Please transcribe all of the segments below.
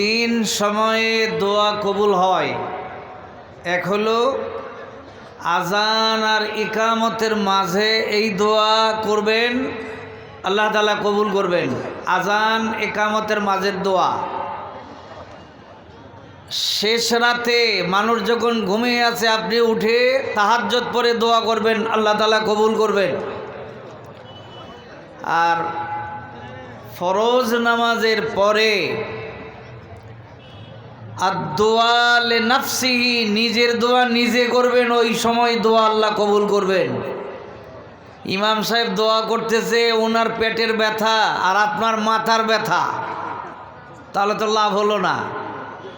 তিন সময়ে দোয়া কবুল হয়। এক হলো, আজান আর ইকামতের মাঝে এই দোয়া করবেন, আল্লাহ তালা কবুল করবেন। আজান একামতের মাঝের দোয়া। শেষ রাতে মানুষ যখন ঘুমিয়ে আছে, আপনি উঠে তাহাজ্জত পরে দোয়া করবেন, আল্লাহ তালা কবুল করবেন। আর ফরজ নামাজের পরে আর দোয়া লে নাফসিহি নিজের দোয়া নিজে করবেন, ওই সময় দোয়া আল্লাহ কবুল করবেন। ইমাম সাহেব দোয়া করতেছে ওনার পেটের ব্যথা আর আপনার মাথার ব্যথা। তাহলে তো লাভ হলো না।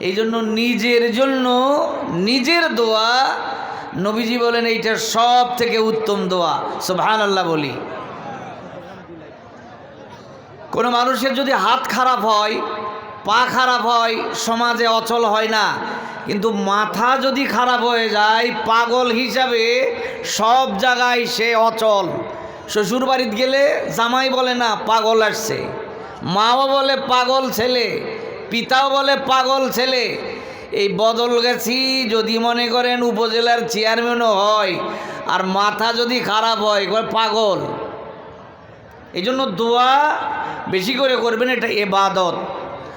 এই জন্য নিজের জন্য নিজের দোয়া, নবীজি বলেন এইটা সব থেকে উত্তম দোয়া সুবহান আল্লাহ বলি। কোনো মানুষের যদি হাত খারাপ হয় পা খারাপ হয়, সমাজে অচল হয় না। কিন্তু মাথা যদি খারাপ হয়ে যায়, পাগল হিসাবে সব জায়গায় সে অচল। শ্বশুর বাড়িতে গেলে জামাই বলে, না, পাগল আসছে। মাও বলে, পাগল ছেলে। পিতাও বলে, পাগল ছেলে। এই বদল গেছি যদি মনে করেন উপজেলার চেয়ারম্যানও হয়, আর মাথা যদি খারাপ হয় পাগল। এই জন্য দোয়া বেশি করে করবেন, এটা এবাদত।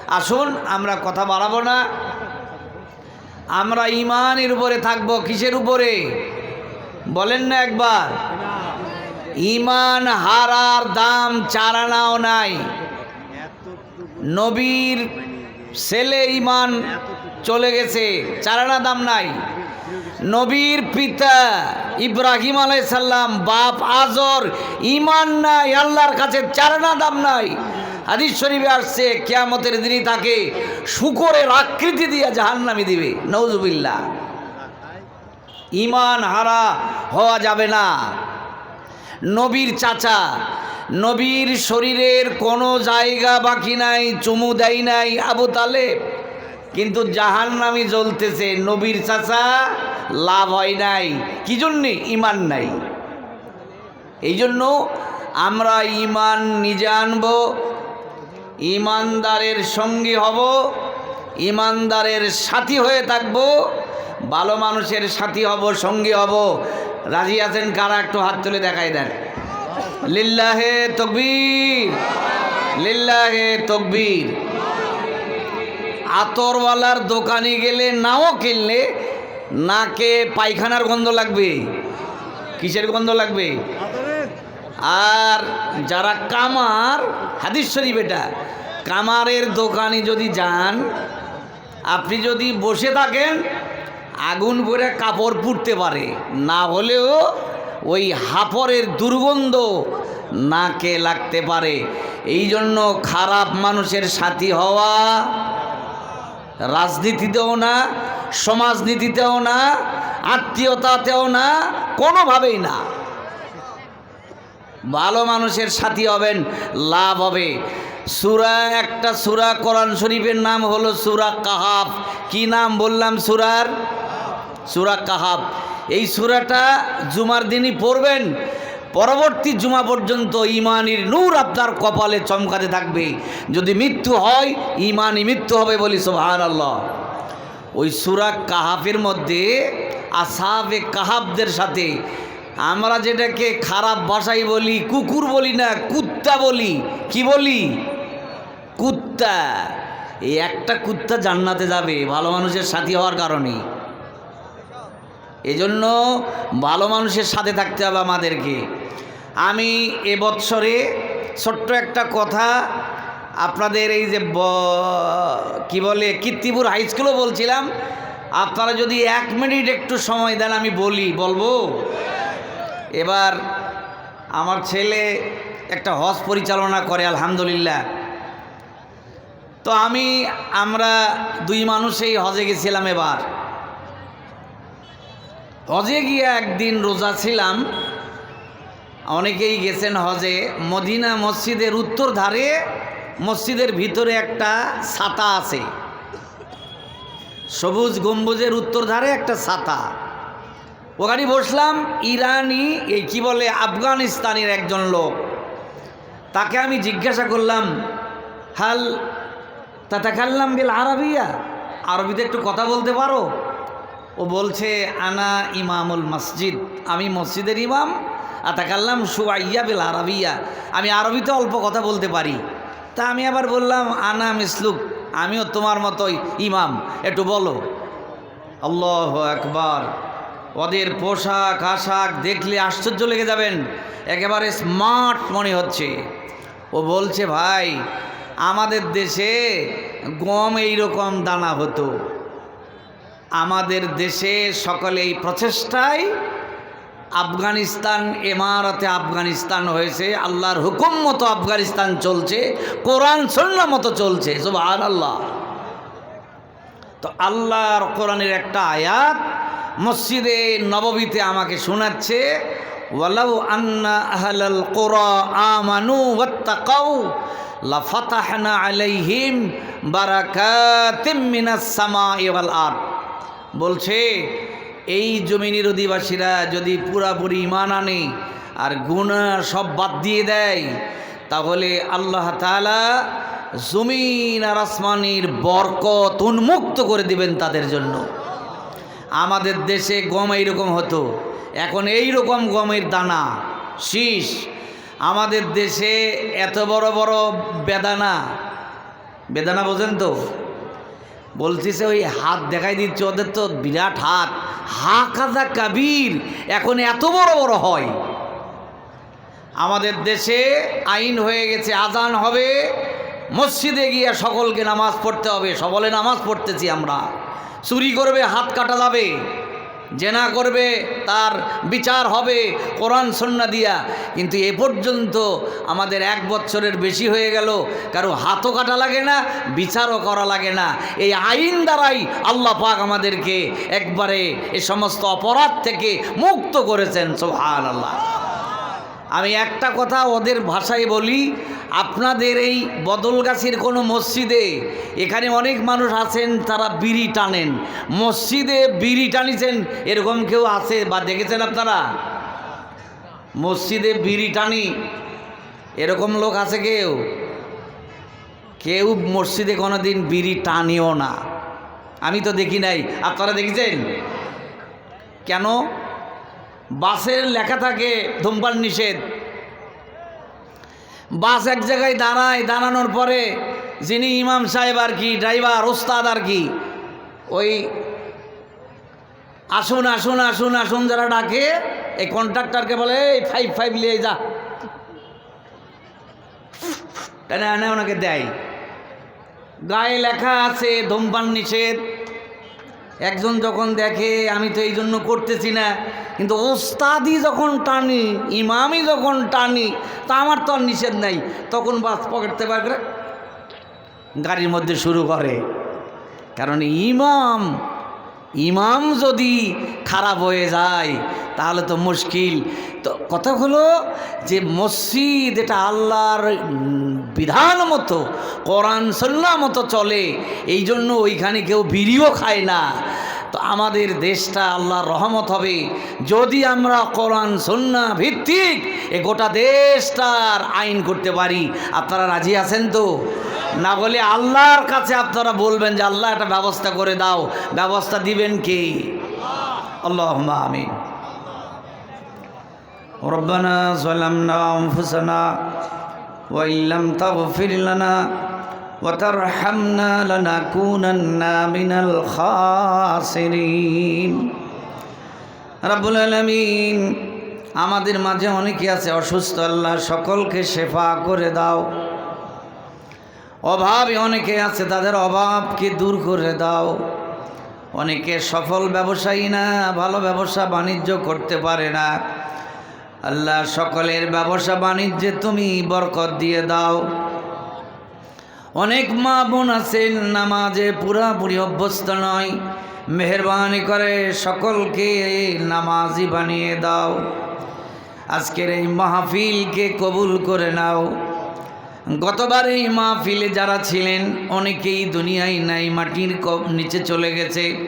আসুন, আমরা কথা বাড়াবো না। আমরা ইমানের উপরে থাকব, কিসের উপরে? বলেন না একবার। ইমান হারার দাম চারানাও নাই। নবীর ছেলে ইমান চলে গেছে চারানা দাম নাই। নবীর পিতা ইব্রাহিম আলাইসাল্লাম বাপ আজর, ইমান নাই, আল্লাহর কাছে চারানা দাম নাই। হাদিস শরীফে আসছে, কেয়ামতের দিনই তাকে শুকরের আকৃতি দিয়ে জাহান্নামি দিবে। নৌজুবিল্লা ইমান হারা হওয়া যাবে না। নবীর চাচা, নবীর শরীরের কোনো জায়গা বাকি নাই, চুমু দেয় নাই আবু তালেব। কিন্তু জাহান নামি জ্বলতেছে, নবীর চাচা লাভ হয় নাই। কি জন্যে? ইমান নাই। এই জন্য আমরা ইমান নিজে আনব ইমানদারের সঙ্গী হব, ইমানদারের সাথী হয়ে থাকব, ভালো মানুষের সাথী হব, সঙ্গী হব। রাজি আছেন কারা? একটু হাত তুলে দেখাই দেন। লিল্লাহে তকবীর লিল্লাহে তকবীর। আতরওয়ালার দোকানে গেলে নাও কিনলে, নাকে পায়খানার গন্ধ লাগবে। কিসের গন্ধ লাগবে? আর যারা কামার, হাদিস শরীফ এটা। কামারের দোকানে যদি যান, আপনি যদি বসে থাকেন, আগুন করে কাপড় পুড়তে পারে। না হলেও ওই হাফরের দুর্গন্ধ নাকে লাগতে পারে। এই জন্য খারাপ মানুষের সাথী হওয়া রাজনীতিতেও না, সমাজনীতিতেও না, আত্মীয়তাতেও না, কোনোভাবেই না। ভালো মানুষের সাথী হবেন, লাভ হবে। সুরা, একটা সুরা কোরআন শরীফের নাম হলো সুরা কাহাব কি নাম বললাম সুরার? সুরা কাহাব এই সুরাটা জুমার দিনই পড়বেন, পরবর্তী জুমা পর্যন্ত ইমানির নূর আপনার কপালে চমকাতে থাকবে। যদি মৃত্যু হয় ইমানই মৃত্যু হবে বলি সোহান আল্লাহ ওই সুরা কাহাফের মধ্যে আসাবে কাহাবদের সাথে আমরা যেটাকে খারাপ ভাষাই বলি, কুকুর বলি না, কুত্তা বলি। কি বলি? কুত্তা। এই একটা কুত্তা জান্নাতে যাবে, ভালো মানুষের সাথী হওয়ার কারণে। এজন্য ভালো মানুষের সাথে থাকতে হবে আমাদেরকে। আমি এ বৎসরে ছোট্ট একটা কথা আপনাদের এই যে কি বলে কীর্তিপুর হাই স্কুলও বলছিলাম। আপনারা যদি এক মিনিট একটু সময় দেন, আমি বলি, বলব? এবার আমার ছেলে একটা হজ পরিচালনা করে, আলহামদুলিল্লাহ। তো আমি, আমরা দুই মানুষেই হজে গেছিলাম এবার। হজে গিয়ে একদিন রোজা ছিলাম। অনেকেই গেছেন হজে। মদিনা মসজিদের উত্তর ধারে মসজিদের ভিতরে একটা ছাতা আছে। সবুজ গম্বুজের উত্তর ধারে একটা ছাতা। ওখানে বসলাম, ইরানি, এই কি বলে, আফগানিস্তানের একজন লোক। তাকে আমি জিজ্ঞাসা করলাম, হাল তাতাকাল্লাম বিল আরবিয়া? আরবিতে একটু কথা বলতে পারো? ও বলছে, আনা ইমামুল মসজিদ। আমি মসজিদের ইমাম আর আতাকাল্লাম সুয়াইয়া বিল আরবিয়া। আমি আরবিতে অল্প কথা বলতে পারি। তা আমি আবার বললাম, আনা মিসলুক, আমিও তোমার মতোই ইমাম। একটু বলো। আল্লাহ একবার ওদের পোশাক, আশাক দেখলে আশ্চর্য লেগে যাবেন। একেবারে স্মার্ট মনে হচ্ছে। ও বলছে, ভাই, আমাদের দেশে গম এইরকম দানা হতো। আমাদের দেশে সকলে এই প্রচেষ্টায় আফগানিস্তান, এমারতে আফগানিস্তান হয়েছে। আল্লাহর হুকুম মতো আফগানিস্তান চলছে, কোরআন সন্না মতো চলছে। সুবহান আল্লাহ তো আল্লাহর কোরআনের একটা আয়াত মসজিদে নববীতে আমাকে শোনাচ্ছে আন্না কোরা আমানু আলাইহিম বলছে, এই জমিনের অধিবাসীরা যদি পুরাপুরি ইমান আনে আর গুণা সব বাদ দিয়ে দেয়, তাহলে আল্লাহ তাআলা জমিন আর আসমানির বরকত উন্মুক্ত করে দিবেন তাদের জন্য। আমাদের দেশে গম এইরকম হতো। এখন এই রকম গমের দানা, শীষ। আমাদের দেশে এত বড় বড় বেদানা বেদানা বোঝেন তো? বলতেছে ওই হাত দেখাই দিচ্ছে ওদের তো বিরাট হাত। হা কাদা কাবির, এখন এত বড় বড় হয়। আমাদের দেশে আইন হয়ে গেছে, আজান হবে। মসজিদে গিয়ে সকলকে নামাজ পড়তে হবে। সকলে নামাজ পড়তেছি আমরা। চুরি করবে, হাত কাটা যাবে, জেনা করবে, তার বিচার হবে, কোরআন সন্না দিয়া। কিন্তু এ পর্যন্ত আমাদের এক বছরের বেশি হয়ে গেল, কারও হাতও কাটা লাগে না, বিচারও করা লাগে না। এই আইন দ্বারাই আল্লাহ পাক আমাদেরকে একবারে এ সমস্ত অপরাধ থেকে মুক্ত করেছেন সোহান আল্লাহ আমি একটা কথা ওদের ভাষায় বলি আপনাদের এই বদলগাছির কোনো মসজিদে, এখানে অনেক মানুষ আছেন, তারা বিড়ি টানেন। মসজিদে বিড়ি টানিছেন, এরকম কেউ আছে বা দেখেছেন আপনারা? মসজিদে বিড়ি টানি, এরকম লোক আছে কেউ? কেউ মসজিদে কোনো দিন বিড়ি টানিও না। আমি তো দেখি নাই, আপনারা দেখেছেন? কেন? বাসের লেখা থাকে ধূমপান নিষেধ। বাস এক জায়গায় দাঁড়ায়, দাঁড়ানোর পরে যিনি ইমাম সাহেব আর কি, ড্রাইভার, ওস্তাদ আর কি, ওই আসুন আসুন আসুন আসুন যারা ডাকে, এই কন্ট্রাক্টরকে বলে, এই ফাইভ ফাইভ নিয়ে যা। এনে ওনাকে দেয়। গায়ে লেখা আছে, ধূমপান নিষেধ। একজন যখন দেখে, আমি তো এই জন্য করতেছি না। কিন্তু ওস্তাদি যখন টানি, ইমামই যখন টানি, তা আমার তো আর নিষেধ নাই। তখন বাস পকেটতে পারে গাড়ির মধ্যে শুরু করে। কারণ ইমাম ইমাম যদি খারাপ হয়ে যায়, তাহলে তো মুশকিল। তো কথা হলো যে মসজিদ এটা আল্লাহর বিধান মতো, কোরআন সন্না মতো চলে, এই জন্য ওইখানে কেউ বিড়িও খায় না। তো আমাদের দেশটা আল্লাহর রহমত হবে, যদি আমরা কোরআন সন্না ভিত্তিক এ গোটা দেশটার আইন করতে পারি। আপনারা রাজি আছেন তো? না বলে আল্লাহর কাছে আপনারা বলবেন যে আল্লাহ একটা ব্যবস্থা করে দাও ব্যবস্থা দিবেন কি আল্লাহ আমিন ربنا ظلمنا أنفسنا وإن لم تغفر لنا وترحمنا لنكونن من الخاسرين রাব্বুল আলামিন আমাদের মাঝে অনেকে আছে অসুস্থ আল্লাহ সকলকে শেফা করে দাও অভাবে অনেকে আছে, তাদের অভাবকে দূর করে দাও। অনেকে সফল ব্যবসায়ী না, ভালো ব্যবসা বাণিজ্য করতে পারে না। আল্লাহ সকলের ব্যবসা বাণিজ্যে তুমি বরকত দিয়ে দাও। অনেক মা বোন আছেন নামাজে পুরাপুরি অভ্যস্ত নয়, মেহরবানি করে সকলকে নামাজি বানিয়ে দাও। আজকের এই মাহফিলকে কবুল করে নাও। গতবার এই মাহফিলে যারা ছিলেন অনেকেই দুনিয়ায় নাই মাটির ক- নিচে চলে গেছে।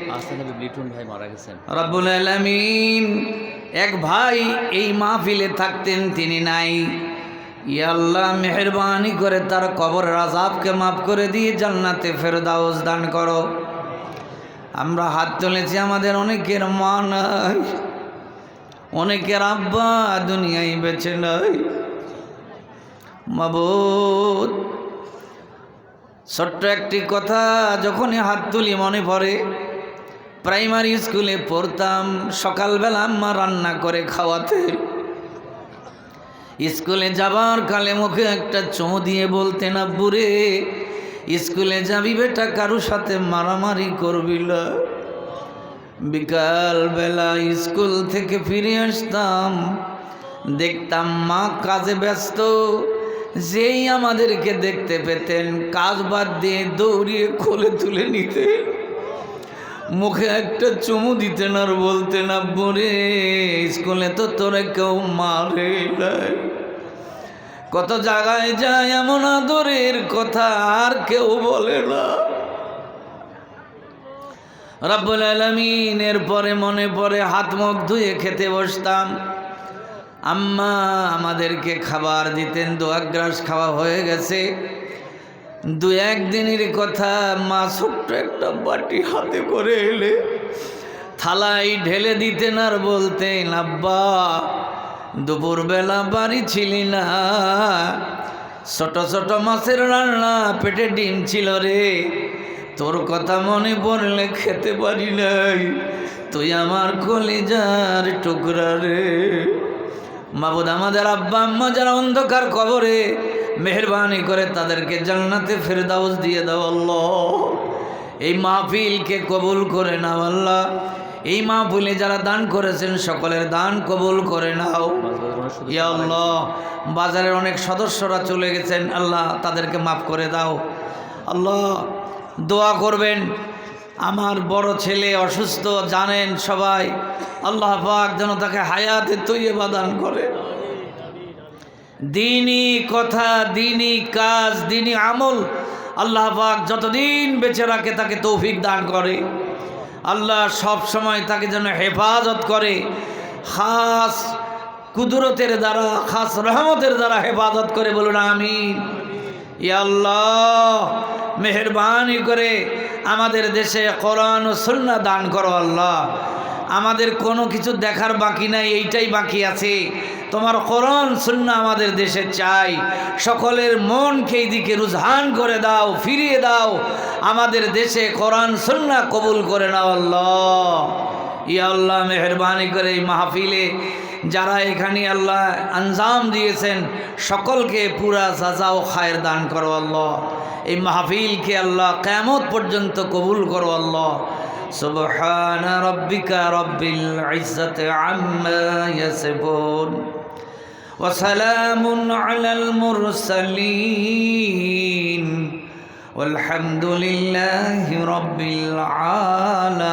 ভাই মারা গেছেন। রব্বুল আলমিন এক ভাই এই মাহফিলে থাকতেন তিনি নাই। ইয়া আল্লাহ মেহরবানি করে তার কবর রাজাবকে মাফ করে দিয়ে জান্নাতে ফেরদাউস দান করো। আমরা হাত তুলেছি আমাদের অনেকের মা নাই অনেকের আব্বা দুনিয়ায় বেঁচে নাই। মাবুদ। ছোট্ট একটি কথা, যখনই হাত তুলি মনে পড়ে, প্রাইমারি স্কুলে পড়তাম, সকালবেলা আম্মা রান্না করে খাওয়াতে। স্কুলে যাবার কালে মুখে একটা চুমু দিয়ে বলতেন, আব্বুরে, স্কুলে যাবি বেটা, কারুর সাথে মারামারি করবি না? বিকাল বেলা স্কুল থেকে ফিরে আসতাম, দেখতাম মা কাজে ব্যস্ত যেই আমাদেরকে দেখতে পেতেন, কাজ বাদ দিয়ে দৌড়িয়ে খোলে তুলে নিতে মুখে একটা চুমু দিতেন আর বলতেন আব্বুরে স্কুলে তো তোরে কেউ মারে কত জায়গায় যায় এমন আদরের কথা আর কেউ বলে না। রব্বুল আলমিনের পরে মনে পড়ে, হাত মুখ ধুয়ে খেতে বসতাম। আম্মা, আমাদেরকে খাবার দিতেন দোয়াগ্রাস খাওয়া হয়ে গেছে। দু একদিনের কথা মা ছোট্ট একটা বাটি হাতে করে এলে থালাই ঢেলে দিতেন আর বলতেন, আব্বা, দুপুরবেলা বাড়ি ছিলি না। ছোট ছোট মাছের রান্না, পেটে ডিম ছিল রে। তোর কথা মনে পড়লে খেতে পারি নাই। তুই আমার কলিজার টুকরা রে। মাবুদ আমাদের আব্বা আম্মা যারা অন্ধকার কবরে মেহরবানি করে তাদেরকে জান্নাতে ফেরদাউস দিয়ে দাও আল্লাহ। এই মাহফিলকে কবুল করে নাও আল্লাহ। এই মাহফিলে যারা দান করেছেন সকলের দান কবুল করে নাও। আল্লাহ, বাজারের অনেক সদস্যরা চলে গেছেন, আল্লাহ তাদেরকে মাফ করে দাও। আল্লাহ, দোয়া করবেন। আমার বড় ছেলে অসুস্থ, জানেন সবাই, আল্লাহ পাক যেন তাকে হায়াতে তৈবা দান করে। দিনই কথা, দিনই কাজ, দিনই আমল, আল্লাহ পাক যতদিন বেঁচে রাখে তাকে তৌফিক দান করে। আল্লাহ সব সময় তাকে যেন হেফাজত করে, খাস কুদরতের দ্বারা, খাস রহমতের দ্বারা হেফাজত করে বলুন ইয়া আল্লাহ মেহরবানি করে আমাদের দেশে কোরআন ও সন্না দান করো আল্লাহ। আমাদের কোনো কিছু দেখার বাকি নাই, এইটাই বাকি আছে। তোমার কোরআন শূন্য আমাদের দেশে চাই। সকলের মনকে এইদিকে রুঝান করে দাও, ফিরিয়ে দাও। আমাদের দেশে কোরআন শূন্য কবুল করে নাও আল্লাহ। ইয়া আল্লাহ মেহরবানি করে এই মাহফিলে যারা এখানে আল্লাহ আঞ্জাম দিয়েছেন সকলকে পুরা সাজা ও খায়ের দান করো আল্লাহ এই মাহফিলকে আল্লাহ কেমত পর্যন্ত কবুল করো আল্লাহ سبحان ربك رب العزة عما يصفون وسلام على المرسلين والحمد لله رب العالمين